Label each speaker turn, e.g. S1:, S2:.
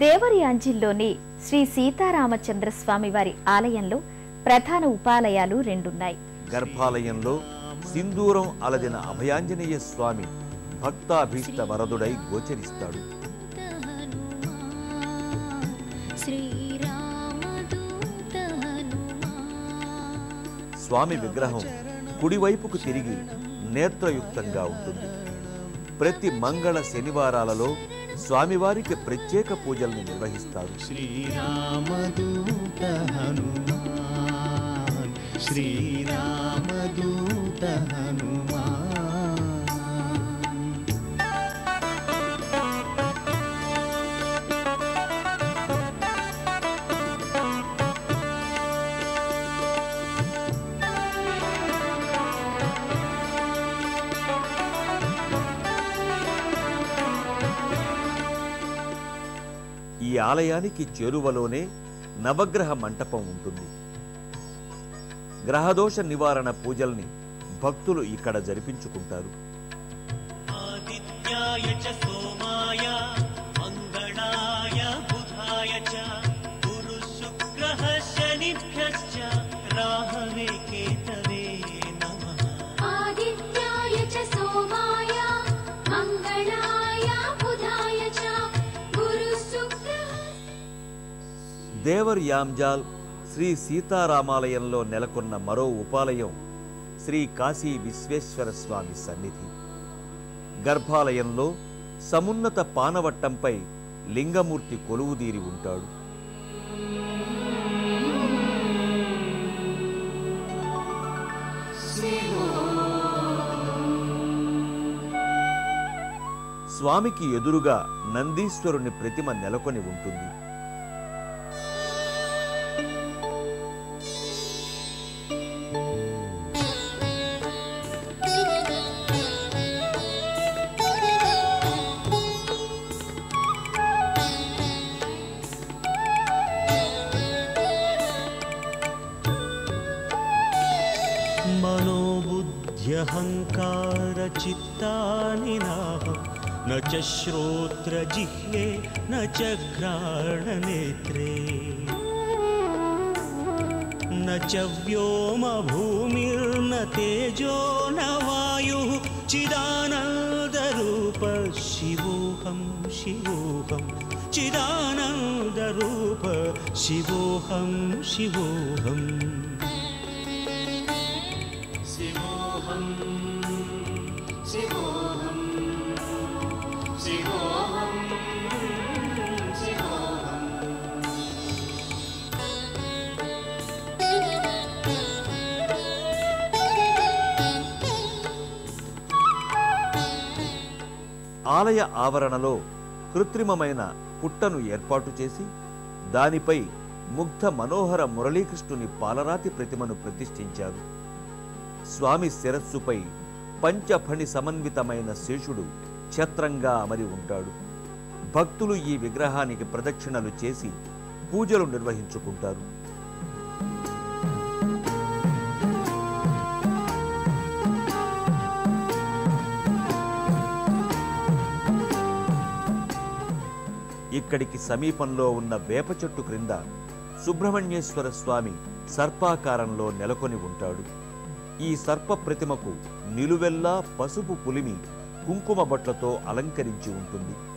S1: రేవరి అంజిల్లోని శ్రీ సీతారామచంద్ర స్వామి వారి ఆలయంలో ప్రధాన ఉపాలయాలు రెండున్నాయి.
S2: గర్భాలయంలో సింధూరం అలదిన అభయాంజనేయ స్వామి భక్తాభీష్ట వరదుడై గోచరిస్తాడు. స్వామి విగ్రహం కుడివైపుకు తిరిగి నేత్రయుక్తంగా ఉంటుంది. ప్రతి మంగళ శనివారాలలో స్వామివారికి ప్రత్యేక పూజల్ని నిర్వహిస్తారు.
S3: శ్రీరామదూత హనుమా
S2: శ్రీ ఆలయానికి చేరువలోనే నవగ్రహ మంటపం ఉంటుంది. గ్రహదోష నివారణ పూజల్ని భక్తులు ఇక్కడ జరిపించుకుంటారు.
S4: ఆదిత్యాయ
S2: దేవర్ యాంజాల్ శ్రీ సీతారామాలయంలో నెలకొన్న మరో ఉపాలయం శ్రీ కాశీ విశ్వేశ్వర స్వామి సన్నిధి. గర్భాలయంలో సమున్నత పానవట్టంపై లింగమూర్తి కొలువుదీరి ఉంటాడు. స్వామికి ఎదురుగా నందీశ్వరుని ప్రతిమ నెలకొని ఉంటుంది.
S5: मनोबुद्ध्यहङ्कारचित्तानि नाहं न च श्रोत्रजिह्वे न च घ्राणनेत्रे। न च व्योमभूमिर्न तेजो न वायुः चिदानन्दरूप शिवोऽहं। शिवोऽहं चिदानन्दरूप शिवोऽहं शिवोऽहम्
S2: ఆలయ ఆవరణలో కృత్రిమమైన పుట్టను ఏర్పాటు చేసి దానిపై ముగ్ధ మనోహర మురళీకృష్ణుని పాలరాతి ప్రతిమను ప్రతిష్ఠించారు. స్వామి శిరస్సుపై పంచఫణి సమన్వితమైన శేషుడు ఛత్రంగా అమరి ఉంటాడు. భక్తులు ఈ విగ్రహానికి ప్రదక్షిణలు చేసి పూజలు నిర్వహించుకుంటారు. ఇక్కడికి సమీపంలో ఉన్న వేప చెట్టు క్రింద సుబ్రహ్మణ్యేశ్వర స్వామి సర్పాకారంలో నెలకొని ఉంటాడు. ఈ సర్ప ప్రతిమకు నిలువెల్లా పసుపు పులిమి కుంకుమ బట్లతో అలంకరించి ఉంటుంది.